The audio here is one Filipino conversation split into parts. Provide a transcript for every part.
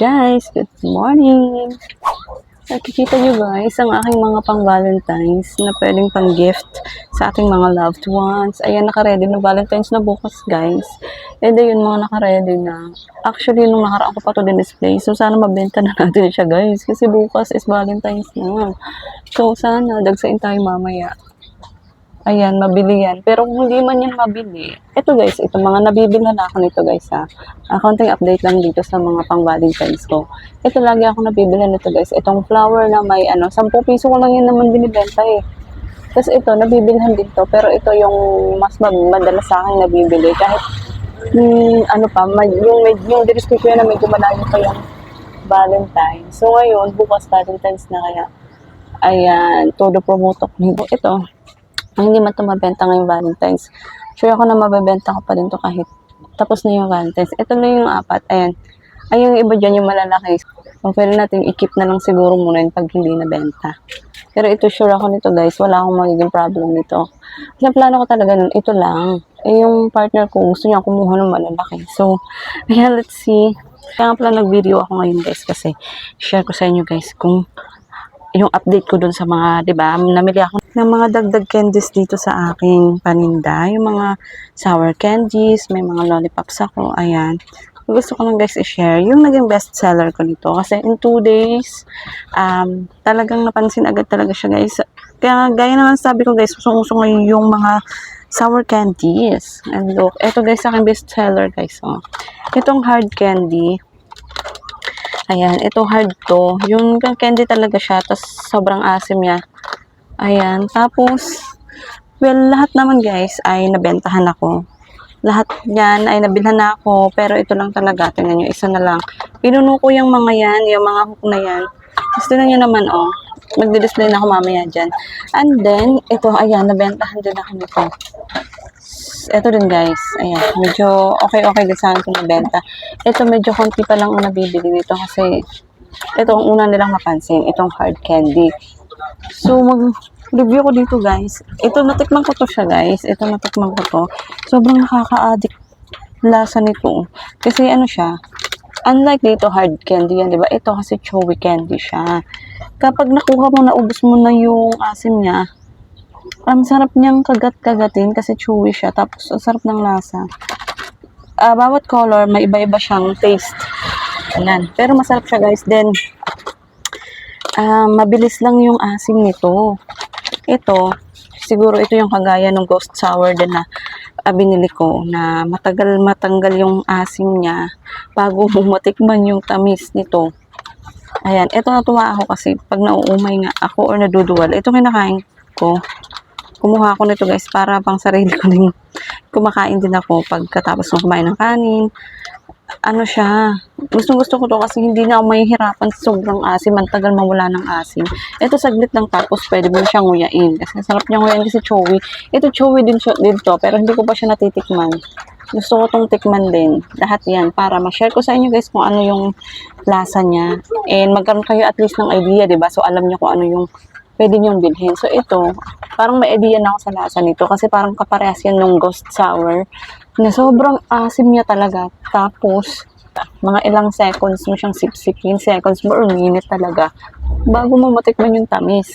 guys, good morning! Nakikita nyo guys, ang aking mga pang Valentine's na pwedeng pang gift sa ating mga loved ones. Ayan, nakaready na Valentine's na bukas guys. And ayun, mga nakaready na. Actually, nung nakaraan ko pa to din-display, so sana mabenta na natin siya guys. Kasi bukas is Valentine's na. So sana, dagsain tayo mamaya. Ayan, mabili yan. Pero kung hindi man yan mabili, ito guys, ito mga nabibilhan na ako nito guys ha. Uh, update lang dito sa mga pang Valentine's ko. Ito lagi ako nabibilhan nito guys. Itong flower na may ano, 10 piso ko lang yan naman binibenta eh. Tapos ito, nabibilhan din to. Pero ito yung mas madalas sa akin nabibili. Kahit hmm, ano pa, may, yung, med- yung dirisky ko yan na medyo malayo pa yung Valentine's. So ngayon, bukas Valentine's na kaya. Ayan, todo promote ko nito. Ito, ang hindi man ito mabenta ngayong Valentine's. Sure ako na mabebenta ko pa din to kahit tapos na yung Valentine's. Ito na yung apat. Ayan. Ay, yung iba dyan yung malalaki. So, pwede natin i-keep na lang siguro muna yun pag hindi nabenta. Pero ito, sure ako nito guys. Wala akong magiging problem nito. Kasi plano ko talaga nun, ito lang. Eh, yung partner ko, gusto niya kumuha ng malalaki. So, ayan, let's see. Kaya nga pala nag-video ako ngayon guys kasi share ko sa inyo guys kung yung update ko dun sa mga, di ba, namili ako ng mga dagdag candies dito sa aking paninda. Yung mga sour candies, may mga lollipops ako, ayan. Gusto ko lang guys i-share yung naging best seller ko nito. Kasi in two days, um, talagang napansin agad talaga siya guys. Kaya gaya naman sabi ko guys, usong-usong ngayon yung mga sour candies. And look, ito guys aking best seller guys. Oh. Itong hard candy, Ayan, ito hard to. Yung candy talaga siya, tapos sobrang asim niya. Ayan, tapos, well, lahat naman guys ay nabentahan ako. Lahat yan ay nabilhan na ako, pero ito lang talaga. Tingnan nyo, isa na lang. Pinuno ko yung mga yan, yung mga hook na yan. Tapos tingnan nyo naman, oh. Magdi-display na ako mamaya dyan. And then, ito, ayan, nabentahan din ako nito. Ito din guys, ayan, medyo okay-okay din sa akin kung nabenta. Ito medyo konti pa lang ang nabibili nito kasi ito ang una nilang mapansin, itong hard candy. So, mag-review ko dito guys. Ito, natikman ko to siya guys. Ito, natikman ko to. Sobrang nakaka-addict lasa nito. Kasi ano siya, unlike dito hard candy yan, di ba? Ito kasi chewy candy siya. Kapag nakuha mo, naubos mo na yung asim niya, ang sarap niyang kagat-kagatin kasi chewy siya. Tapos, ang sarap ng lasa. Ah, bawat color, may iba-iba siyang taste. Ayan. Pero masarap siya guys. Then, ah, mabilis lang yung asim nito. Ito, siguro ito yung kagaya ng ghost sour din na ah, binili ko na matagal matanggal yung asim niya bago matikman yung tamis nito. Ayan, ito natuwa ako kasi pag nauumay nga ako or naduduwal, ito kinakain ko. Kumuha ako nito guys para pang sarili ko din kumakain din ako pagkatapos ng kumain ng kanin. Ano siya, gustong gusto ko to kasi hindi na ako mahihirapan sobrang asim, ang mawala ng asim. Ito saglit lang tapos pwede mo siyang nguyain kasi sarap niya nguyain kasi chewy. Ito chewy din, siya, din to pero hindi ko pa siya natitikman. Gusto ko tong tikman din. Lahat yan para ma-share ko sa inyo guys kung ano yung lasa niya. And magkaroon kayo at least ng idea, 'di ba? So alam niyo kung ano yung pwede niyong bilhin. So ito, parang may idea na ako sa lasa nito kasi parang kaparehas yan ng ghost sour na sobrang asim niya talaga. Tapos, mga ilang seconds mo siyang sipsipin, seconds mo or minute talaga bago mo matikman yung tamis.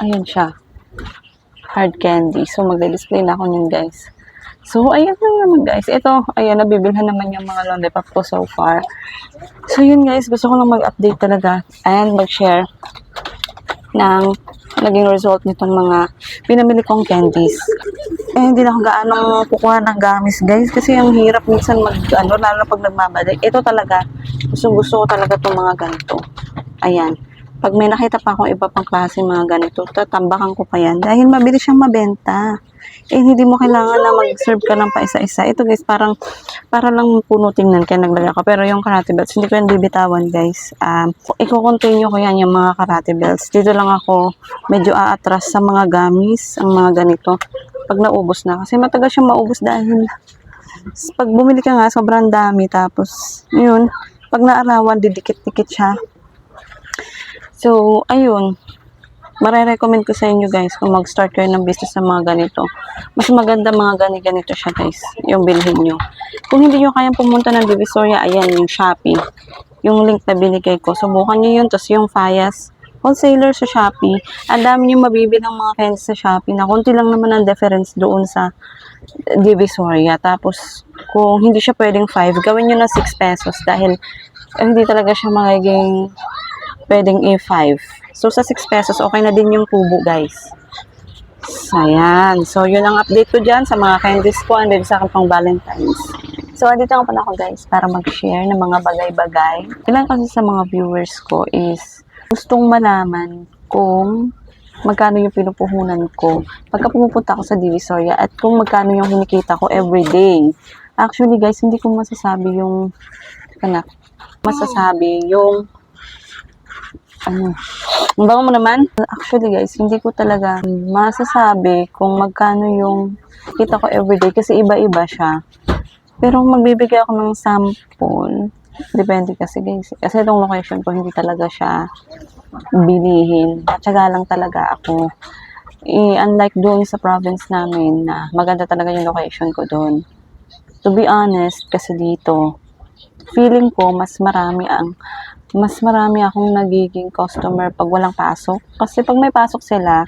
Ayan siya. Hard candy. So, magde-display na ako niyan, guys. So, ayan lang naman, guys. Ito, ayan, nabibilhan naman yung mga lollipop ko so far. So, yun, guys. Gusto ko lang mag-update talaga and mag-share ng naging result nitong mga pinamili kong candies. Eh, hindi na ako gaano kukuha ng gamis, guys. Kasi ang hirap minsan mag, ano, lalo pag nagmabalik. Ito talaga, gusto gusto ko talaga itong mga ganito. Ayan. Pag may nakita pa akong iba pang klase mga ganito, tatambakan ko pa yan. Dahil mabilis siyang mabenta. Eh, hindi mo kailangan na mag-serve ka ng pa-isa-isa. Ito guys, parang, para lang puno tingnan kaya naglagay ako. Pero yung karate belts, hindi ko yan bibitawan guys. Um, i-continue ko yan yung mga karate belts. Dito lang ako medyo aatras sa mga gamis, ang mga ganito. Pag naubos na. Kasi matagal siyang maubos dahil pag bumili ka nga, sobrang dami. Tapos, yun, pag naarawan, didikit-dikit siya. So, ayun. Mare-recommend ko sa inyo guys kung mag-start kayo ng business sa mga ganito. Mas maganda mga gani-ganito siya guys, yung bilhin nyo. Kung hindi nyo kayang pumunta ng Divisoria, ayan yung Shopee. Yung link na binigay ko. Subukan nyo yun. Tapos yung Fayas, wholesaler sa Shopee. Ang dami nyo mabibili ng mga candies sa Shopee na konti lang naman ang difference doon sa Divisoria. Tapos, kung hindi siya pwedeng 5, gawin nyo na 6 pesos dahil eh, hindi talaga siya magiging pwedeng A5. So, sa 6 pesos, okay na din yung tubo, guys. Ayan. So, yun ang update ko dyan sa mga candies ko and sa akin pang Valentine's. So, andito nga pala ako, guys, para mag-share ng mga bagay-bagay. Ilan kasi sa mga viewers ko is gustong malaman kung magkano yung pinupuhunan ko pagka pumupunta ako sa Divisoria at kung magkano yung kinikita ko everyday. Actually, guys, hindi ko masasabi yung anak, masasabi yung ano, ang bango mo naman. Actually, guys, hindi ko talaga masasabi kung magkano yung kita ko everyday kasi iba-iba siya. Pero magbibigay ako ng sample. Depende kasi, guys. Kasi itong location ko, hindi talaga siya bilihin. Tsaka lang talaga ako. Eh, unlike doon sa province namin na maganda talaga yung location ko doon. To be honest, kasi dito, feeling ko mas marami ang mas marami akong nagiging customer pag walang pasok. Kasi pag may pasok sila,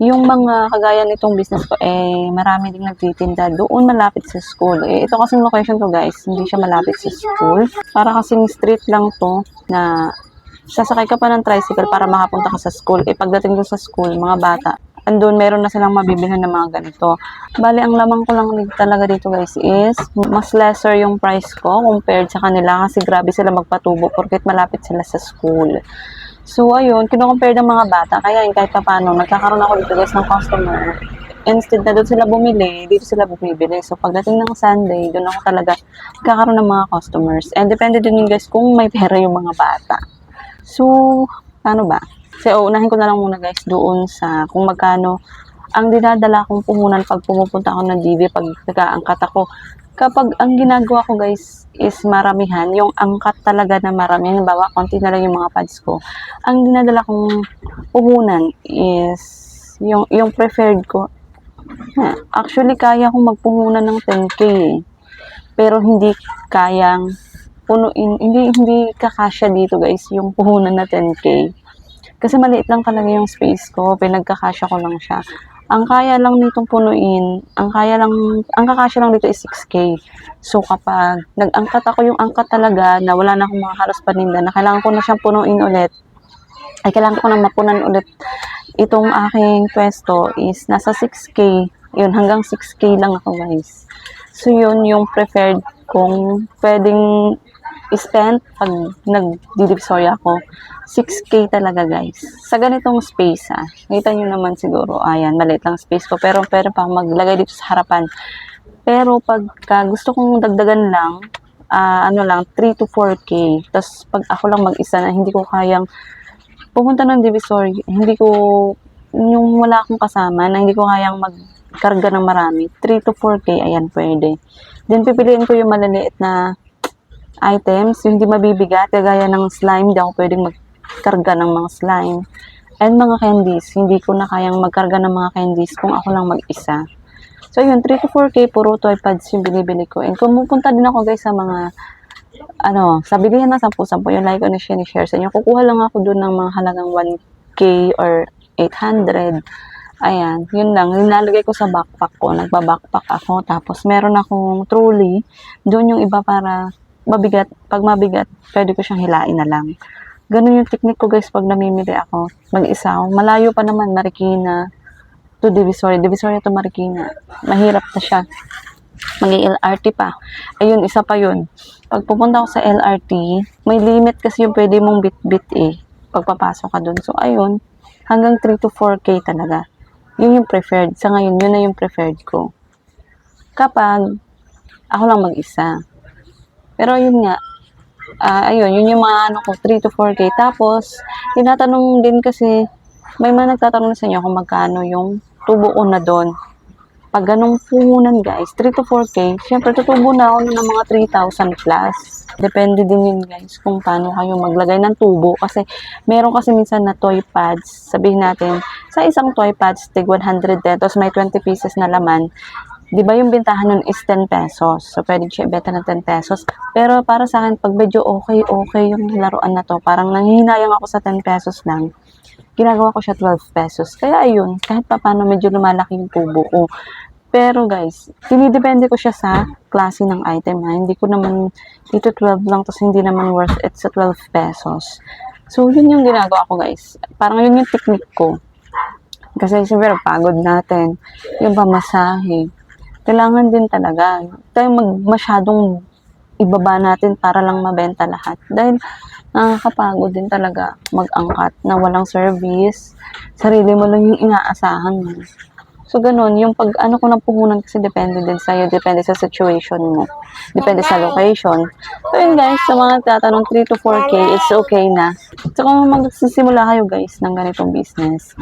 yung mga kagaya nitong business ko, eh, marami ding nagtitinda doon malapit sa school. Eh, ito kasing location ko guys, hindi siya malapit sa school. Para kasing street lang to na sasakay ka pa ng tricycle para makapunta ka sa school. Eh, pagdating doon sa school, mga bata, andun meron na silang mabibilhan ng mga ganito. Bali, ang lamang ko lang talaga dito guys is mas lesser yung price ko compared sa kanila kasi grabe sila magpatubo porket malapit sila sa school. So, ayun, kino-compare ng mga bata. Kaya yun, kahit pa paano, nagkakaroon ako dito guys ng customer. Instead na doon sila bumili, dito sila bumibili. So, pagdating ng Sunday, doon ako talaga nagkakaroon ng mga customers. And depende din yun guys kung may pera yung mga bata. So, paano ba? So, unahin ko na lang muna guys doon sa kung magkano ang dinadala kong puhunan pag pumupunta ako ng DV, pag nag-aangkat ako. Kapag ang ginagawa ko guys is maramihan, yung angkat talaga na marami, halimbawa, konti na lang yung mga pads ko. Ang dinadala kong puhunan is yung, yung preferred ko. Actually, kaya kong magpuhunan ng 10k eh. Pero hindi kayang punuin, hindi, hindi kakasya dito guys, yung puhunan na 10k. Kasi maliit lang talaga yung space ko, pinagkakasya ko lang siya. Ang kaya lang nitong punuin, ang kaya lang, ang kakasya lang dito is 6K. So kapag nag-angkat ako yung angkat talaga na wala na akong mga halos paninda, na kailangan ko na siyang punuin ulit, ay kailangan ko na mapunan ulit itong aking pwesto is nasa 6K. Yun, hanggang 6K lang ako guys. So yun yung preferred kung pwedeng spend pag nag-divisoria ako. 6K talaga guys. Sa ganitong space ah. Kita nyo naman siguro. Ayan, maliit lang space ko. Pero pwede pa maglagay dito sa harapan. Pero pagka gusto kong dagdagan lang, ah, ano lang, 3 to 4K. Tapos pag ako lang mag-isa na hindi ko kayang pumunta ng divisory, hindi ko, yung wala akong kasama, na hindi ko kayang magkarga ng marami, 3 to 4K, ayan, pwede. Then, pipiliin ko yung maliliit na items, yung hindi mabibigat, kagaya ng slime, hindi ako pwedeng magkarga ng mga slime. And mga candies, hindi ko na kayang magkarga ng mga candies kung ako lang mag-isa. So, yun, 3 to 4K, puro toy pads yung binibili ko. And kung pupunta din ako guys sa mga, ano, sa bilihan na 10-10, yung like ko na share, share sa inyo. Kukuha lang ako doon ng mga halagang 1K or 800. Ayan, yun lang. Nilalagay ko sa backpack ko. Nagba-backpack ako. Tapos, meron akong trolley. Doon yung iba para mabigat. Pag mabigat, pwede ko siyang hilain na lang. Ganun yung technique ko guys pag namimili ako. Mag-isa ako. Malayo pa naman, Marikina to Divisoria. Divisoria to Marikina. Mahirap na siya. Mag-LRT pa. Ayun, isa pa yun. Pag pupunta ako sa LRT, may limit kasi yung pwede mong bit-bit eh. Pagpapasok ka dun. So, ayun. Hanggang 3 to 4K talaga. Yun yung preferred. Sa ngayon, yun na yung preferred ko. Kapag ako lang mag-isa. Pero yun nga, ah ayun, yun yung mga ano ko, 3 to 4K. Tapos, tinatanong din kasi, may mga nagtatanong sa inyo kung magkano yung tubo ko na doon pag ganong puhunan guys, 3 to 4K, syempre tutubo na ako ng mga 3,000 plus. Depende din yun guys kung paano kayo maglagay ng tubo. Kasi meron kasi minsan na toy pads. Sabihin natin, sa isang toy pads, tig 110, tapos may 20 pieces na laman. Di ba yung bintahan nun is 10 pesos? So, pwede siya ibenta ng 10 pesos. Pero para sa akin, pag medyo okay, okay yung laruan na to, parang nanghihinayang ako sa 10 pesos lang, ginagawa ko siya 12 pesos. Kaya ayun, kahit pa paano medyo lumalaki yung tubo ko. Pero guys, dinidepende ko siya sa klase ng item ha. Hindi ko naman dito 12 lang tapos hindi naman worth it sa 12 pesos. So, yun yung ginagawa ko guys. Parang yun yung technique ko. Kasi siyempre pagod natin. Yung pamasahe. Kailangan din talaga. Tayo mag masyadong ibaba natin para lang mabenta lahat. Dahil nakakapagod din talaga mag-angkat na walang service. Sarili mo lang yung inaasahan mo. So, ganun. Yung pag ano ko ng puhunan kasi depende din sa'yo. Depende sa situation mo. Depende sa location. So, yun guys, sa mga tatanong 3 to 4K, it's okay na. So, kung magsisimula kayo guys ng ganitong business,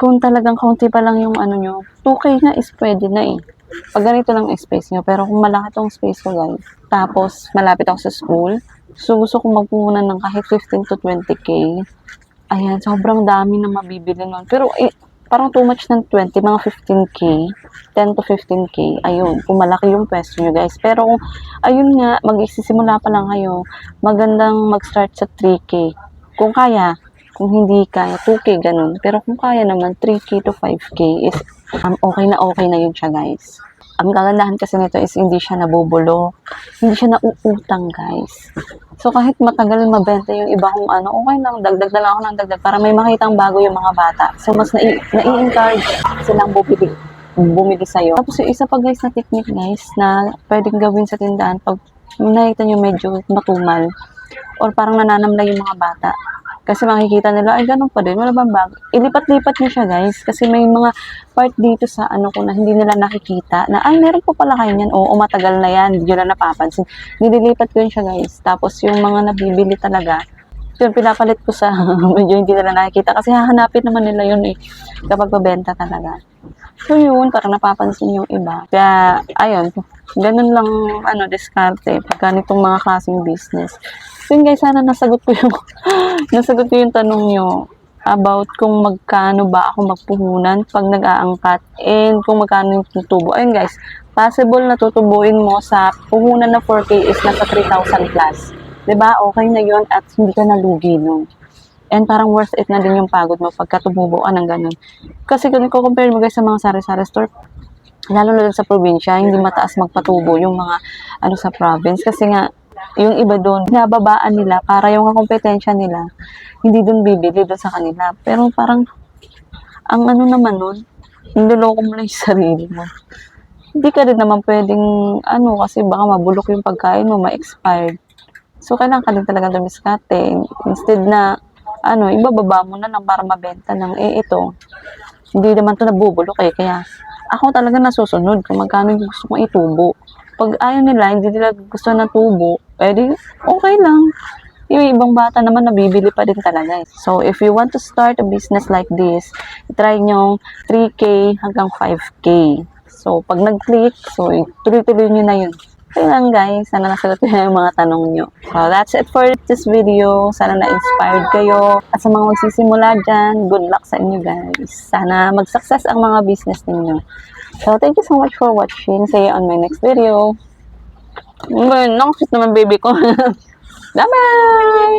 kung talagang kaunti pa lang yung ano nyo, 2K na is pwede na eh. Pag ganito lang space nyo. Pero kung malaki tong space ko guys, tapos malapit ako sa school, so gusto kong magpuhunan ng kahit 15 to 20K, ayan, sobrang dami na mabibili nun. Pero eh, parang too much ng 20, mga 15K, 10 to 15K, ayun, kung malaki yung pwesto nyo guys. Pero ayun nga, mag-isisimula pa lang kayo, magandang mag-start sa 3K. Kung kaya, kung hindi kaya, 2K ganun. Pero kung kaya naman, 3K to 5K is um, okay na okay na yun siya guys. Ang kagandahan kasi nito is hindi siya nabubulo. Hindi siya nauutang guys. So kahit matagal mabenta yung iba kong ano, okay lang, dagdag na lang ako ng dagdag para may makitang bago yung mga bata. So mas nai- nai-encourage silang bumili, bumili sa'yo. Tapos yung isa pa guys na technique guys na pwedeng gawin sa tindahan pag nakita nyo medyo matumal or parang nananamla yung mga bata. Kasi makikita nila, ay ganun pa din, wala bang bago. Ilipat-lipat nyo siya guys, kasi may mga part dito sa ano ko na hindi nila nakikita, na ay meron po pala kayo yan, oo matagal na yan, hindi nyo na napapansin. Nililipat ko yun siya guys, tapos yung mga nabibili talaga, yun, pinapalit ko sa medyo hindi nila nakikita, kasi hahanapin naman nila yun eh, kapag mabenta talaga. So yun, parang napapansin yung iba. Kaya, ayun, ganun lang, ano, diskarte, pag ganitong mga klaseng business. So yun guys, sana nasagot ko yung, nasagot ko yung tanong nyo about kung magkano ba ako magpuhunan pag nag-aangkat and kung magkano yung tutubo. Ayun guys, possible na tutubuin mo sa puhunan na 4K is nasa 3,000 plus. ba Okay na yun at hindi ka nalugi no. And parang worth it na din yung pagod mo pagka tumubo ka ng ganun. Kasi kung i-compare mo guys sa mga sari-sari store, lalo na sa probinsya, hindi mataas magpatubo yung mga ano sa province. Kasi nga, yung iba doon, binababaan nila para yung kompetensya nila, hindi doon bibili doon sa kanila. Pero parang, ang ano naman nun, niloloko mo lang yung sarili mo. Hindi ka rin naman pwedeng, ano, kasi baka mabulok yung pagkain mo, ma-expired. So, kailangan ka din talaga dumiskate. Instead na, ano, ibababa mo na lang para mabenta ng, eh, ito, hindi naman to nabubulok eh. Kaya, ako talaga nasusunod kung magkano yung gusto kong itubo. Pag ayaw nila, hindi nila gusto ng tubo, pwede, okay lang. Yung ibang bata naman nabibili pa din talaga eh. So, if you want to start a business like this, try nyo 3K hanggang 5K. So, pag nag-click, so, tuloy-tuloy nyo na yun. Yun lang guys. Sana nasagot ko yung mga tanong nyo. So, that's it for this video. Sana na-inspired kayo. At sa mga magsisimula dyan, good luck sa inyo guys. Sana mag-success ang mga business ninyo. So, thank you so much for watching. See you on my next video. Ngayon, nakakit naman baby ko. Bye-bye!